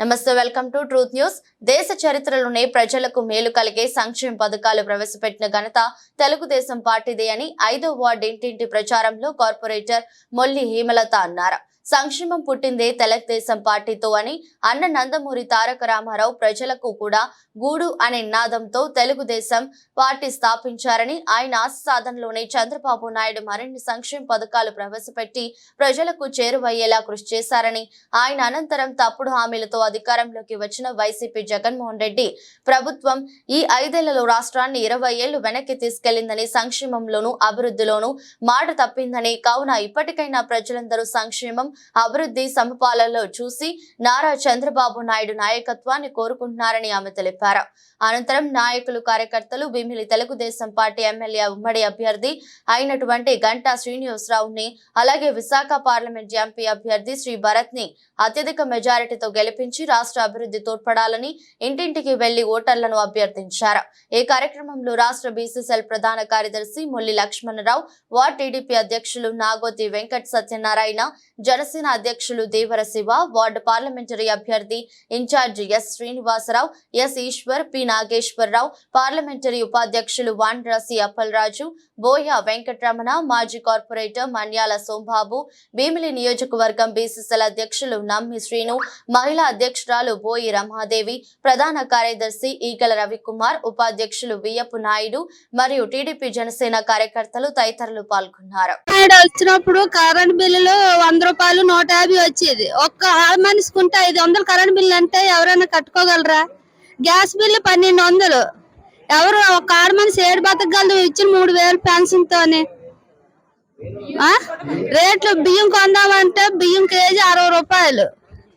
నమస్తే welcome to truth news. దేశ చరిత్రలోనే ప్రజలకు మేలు కలిగే సంక్షేమ పథకాలు ప్రవేశపెట్టిన ఘనత తెలుగుదేశం పార్టీదే అని ఐదో వార్డు ఇంటింటి ప్రచారంలో కార్పొరేటర్ మొల్లి హేమలత అన్నారు. సంక్షేమం పుట్టిందే తెలుగుదేశం పార్టీతో అని అన్న నందమూరి తారక రామారావు ప్రజలకు కూడా గూడు అనే నినాదంతో తెలుగుదేశం పార్టీ స్థాపించారని ఆయన ఆశసాధనలోనే చంద్రబాబు నాయుడు మరిన్ని సంక్షేమ పథకాలు ప్రవేశపెట్టి ప్రజలకు చేరువయ్యేలా కృషి చేశారని ఆయన అనంతరం తప్పుడు హామీలతో అధికారంలోకి వచ్చిన వైసీపీ జగన్మోహన్ రెడ్డి ప్రభుత్వం ఈ ఐదేళ్ళలో రాష్ట్రాన్ని ఇరవై ఏళ్ళు వెనక్కి తీసుకెళ్ళిందని సంక్షేమంలోనూ అభివృద్ధిలోనూ మాట తప్పిందని. కావున ఇప్పటికైనా ప్రజలందరూ సంక్షేమం అభివృద్ధి సమపాలలో చూసి నారా చంద్రబాబు నాయుడు నాయకత్వాన్ని కోరుకుంటున్నారని ఆమె తెలిపారు. అనంతరం నాయకులు కార్యకర్తలు భీమిలి తెలుగుదేశం పార్టీ ఎమ్మెల్యే ఉమ్మడి అభ్యర్థి అయినటువంటి గంటా శ్రీనివాసరావుని అలాగే విశాఖ పార్లమెంట్ ఎంపీ అభ్యర్థి శ్రీ భరత్ని అత్యధిక మెజారిటీతో గెలిపించి రాష్ట్ర అభివృద్ధి తోడ్పడాలని ఇంటింటికి వెళ్ళి ఓటర్లను అభ్యర్థించారు. ఈ కార్యక్రమంలో రాష్ట్ర బీసీసీఎల్ ప్రధాన కార్యదర్శి ముల్లి లక్ష్మణరావు వార్డ్ టీడీపీ అధ్యక్షులు నాగోతి వెంకట్ సత్యనారాయణ జనసేన అధ్యక్షులు దేవర శివ వార్డు పార్లమెంటరీ అభ్యర్థి incharge S Srinivasarao S Eswar P Nageswararao parliamentary ఉపాధ్యక్షులు వాండ్రసి అప్పలరాజు బోయ వెంకటరమణ మాజీ కార్పొరేటర్ మన్యాల సోంబాబు భీమిలి నియోజకవర్గం బీసీసీల అధ్యక్షులు నమ్మి శ్రీను మహిళా అధ్యక్షురాలు బోయి రమాదేవి ప్రధాన కార్యదర్శి ఈగల రవికుమార్ ఉపాధ్యక్షులు వియ్యపు నాయుడు మరియు టీడీపీ జనసేన కార్యకర్తలు తదితరులు పాల్గొన్నారు. వచ్చినప్పుడు కరెంట్ బిల్లులు వంద రూపాయలు నూట యాభై వచ్చేది. ఒక్క మనిషికి ఉంటే ఐదు వందలు కరెంట్ బిల్లు అంటే ఎవరైనా కట్టుకోగలరా? గ్యాస్ బిల్లు పన్నెండు వందలు. ఎవరు ఒక ఆడ మనిషి ఏడు బతకగలదు ఇచ్చిన మూడు వేలు పెన్షన్ తోని. ఆ? రేట్లు బియ్యం కొందామంటే బియ్యం కేజీ అరవై రూపాయలు.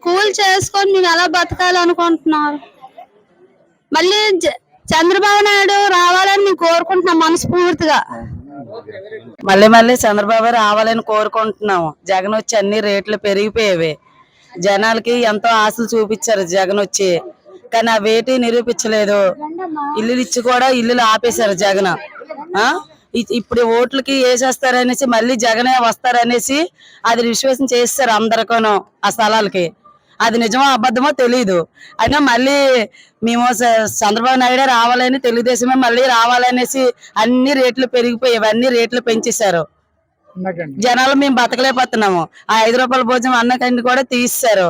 కూలి చేసుకొని మేము ఎలా బతకాలనుకుంటున్నారు మళ్ళీ చంద్రబాబు నాయుడు రావాలని మేము కోరుకుంటున్నాం మనస్ఫూర్తిగా. మళ్ళీ మళ్ళీ చంద్రబాబు రావాలని కోరుకుంటున్నాము. జగన్ వచ్చి అన్ని రేట్లు పెరిగిపోయేవి. జనాలకి ఎంతో ఆశలు చూపించారు జగన్ వచ్చి. కానీ అవేటి నిరూపించలేదు. ఇల్లులు ఇచ్చి కూడా ఇల్లులు ఆపేశారు జగన్. ఇ- ఇప్పుడు ఓట్లకి వేసేస్తారనేసి మళ్ళీ జగనే వస్తారనేసి అది విశ్వాసం చేస్తారు అందరికీను ఆ స్థలాలకి. అది నిజమో అబద్ధమో తెలియదు అయినా మళ్ళీ మేము చంద్రబాబు నాయుడే రావాలని తెలుగుదేశమే మళ్ళీ రావాలనేసి అన్ని రేట్లు పెరిగిపోయి అన్ని రేట్లు పెంచేశారు. జనాలు మేము బతకలేకపోతున్నాము. ఆ ఐదు రూపాయల భోజనం అన్నకండి కూడా తీసేశారు.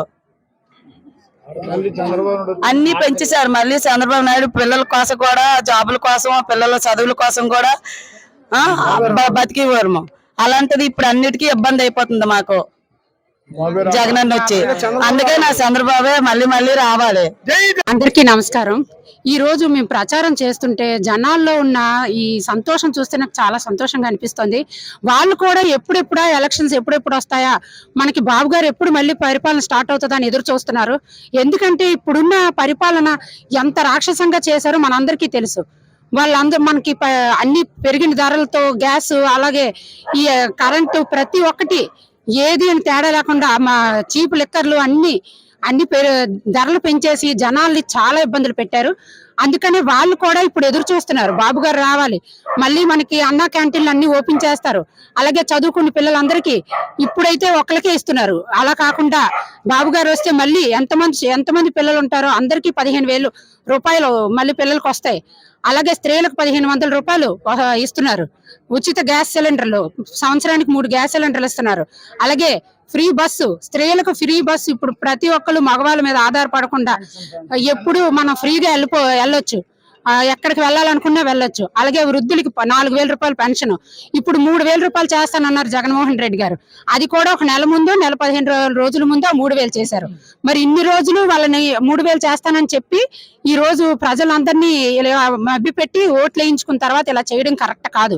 అన్ని పెంచేశారు. మళ్ళీ చంద్రబాబు నాయుడు పిల్లల కోసం కూడా జాబుల కోసం పిల్లల చదువుల కోసం కూడా ఆ, బ- బతికేవారు. అలాంటిది ఇప్పుడు అన్నిటికీ ఇబ్బంది అయిపోతుంది మాకు. జగన్ అన్న వచ్చి. అందుకే నా చంద్రబాబే మళ్ళీ మళ్ళీ రావాలి. అందరికీ నమస్కారం. ఈ రోజు మేము ప్రచారం చేస్తుంటే జనాల్లో ఉన్న ఈ సంతోషం చూస్తే నాకు చాలా సంతోషంగా అనిపిస్తుంది. వాళ్ళు కూడా ఎప్పుడెప్పుడా ఎలక్షన్స్ ఎప్పుడెప్పుడు వస్తాయా? మనకి బాబు గారు ఎప్పుడు మళ్ళీ పరిపాలన స్టార్ట్ అవుతుందా అని ఎదురు చూస్తున్నారు. ఎందుకంటే ఇప్పుడున్న పరిపాలన ఎంత రాక్షసంగా చేశారో మనందరికీ తెలుసు. వాళ్ళందరూ మనకి అన్ని పెరిగిన ధరలతో గ్యాస్ అలాగే ఈ కరెంటు ప్రతి ఒక్కటి ఏది అని తేడా లేకుండా మా చీప్ లిక్కర్లు అన్ని అన్ని ధరలు పెంచేసి జనాల్ని చాలా ఇబ్బందులు పెట్టారు. అందుకనే వాళ్ళు కూడా ఇప్పుడు ఎదురు చూస్తున్నారు. బాబు గారు రావాలి. మళ్ళీ మనకి అన్నా క్యాంటీన్లు అన్ని ఓపెన్ చేస్తారు. అలాగే చదువుకున్న పిల్లలందరికీ ఇప్పుడైతే ఒకరికే ఇస్తున్నారు. అలా కాకుండా బాబు గారు వస్తే మళ్ళీ ఎంతమంది ఎంతమంది పిల్లలు ఉంటారో అందరికీ పదిహేను వేలు రూపాయలు మళ్ళీ పిల్లలకు వస్తాయి అలాగే స్త్రీలకు పదిహేను వందల రూపాయలు ఇస్తున్నారు. ఉచిత గ్యాస్ సిలిండర్లు సంవత్సరానికి మూడు గ్యాస్ సిలిండర్లు ఇస్తున్నారు. అలాగే ఫ్రీ బస్సు స్త్రీలకు ఫ్రీ బస్సు ఇప్పుడు ప్రతి ఒక్కరు మగవాళ్ళ మీద ఆధారపడకుండా ఎప్పుడు మనం ఫ్రీగా వెళ్ళిపో వెళ్ళొచ్చు. ఎక్కడికి వెళ్ళాలనుకున్నా వెళ్ళొచ్చు. అలాగే వృద్ధులకి నాలుగు వేల రూపాయలు పెన్షన్ ఇప్పుడు మూడు వేల రూపాయలు చేస్తానన్నారు జగన్మోహన్ రెడ్డి గారు. అది కూడా ఒక నెల ముందు నెల పదిహేను రోజుల ముందు మూడు వేలు చేశారు. మరి ఇన్ని రోజులు వాళ్ళని మూడు వేలు చేస్తానని చెప్పి ఈ రోజు ప్రజలందరినీ ఇలా మభ్యపెట్టి ఓట్లు వేయించుకున్న తర్వాత ఇలా చేయడం కరెక్ట్ కాదు.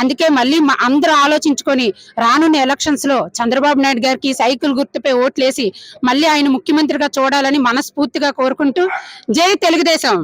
అందుకే మళ్ళీ అందరు అందరూ ఆలోచించుకొని రానున్న ఎలక్షన్స్లో చంద్రబాబు నాయుడు గారికి సైకిల్ గుర్తుపై ఓట్లేసి మళ్ళీ ఆయన ముఖ్యమంత్రిగా చూడాలని మనస్ఫూర్తిగా కోరుకుంటూ జై తెలుగుదేశం.